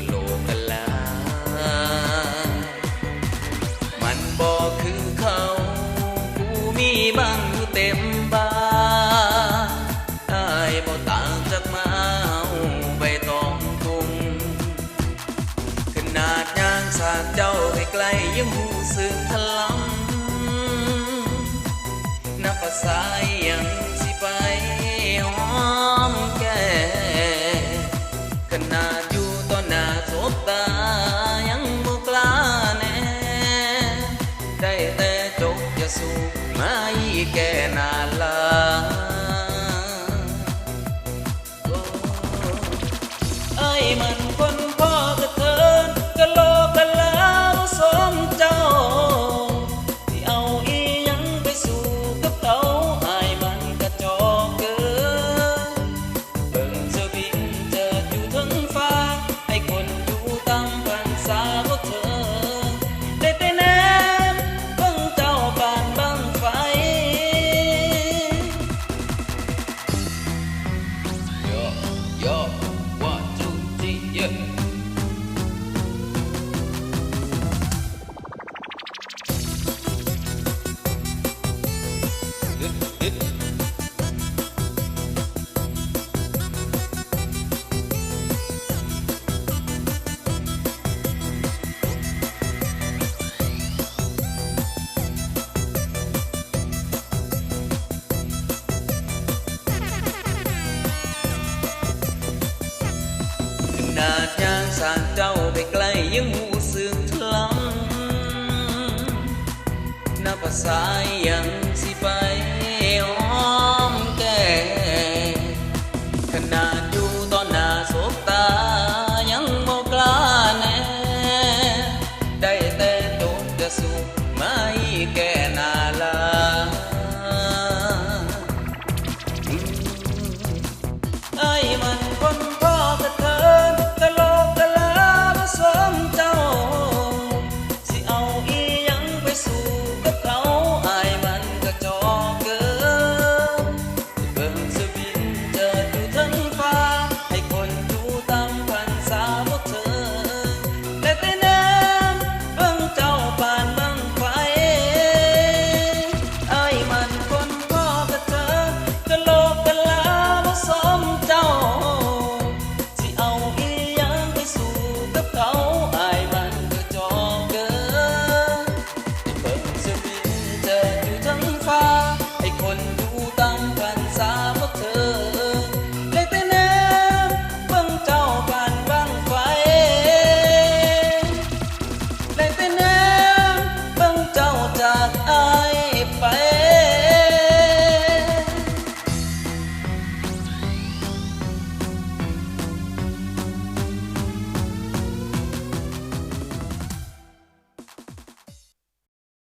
ะโลกะลา มันบอกคือเขาผู้มีบังอยู่เต็มบ้านไอ้บ่ต่างจากมาเอาใบตองทุงขนาดย่างสากเจ้าใกล้ๆยังหูสึกทะลำนับภาษา ไม่แขนาดยางสานเจ้าไปไกลยังหูสึกทลังนับภาษาอหยังสิไป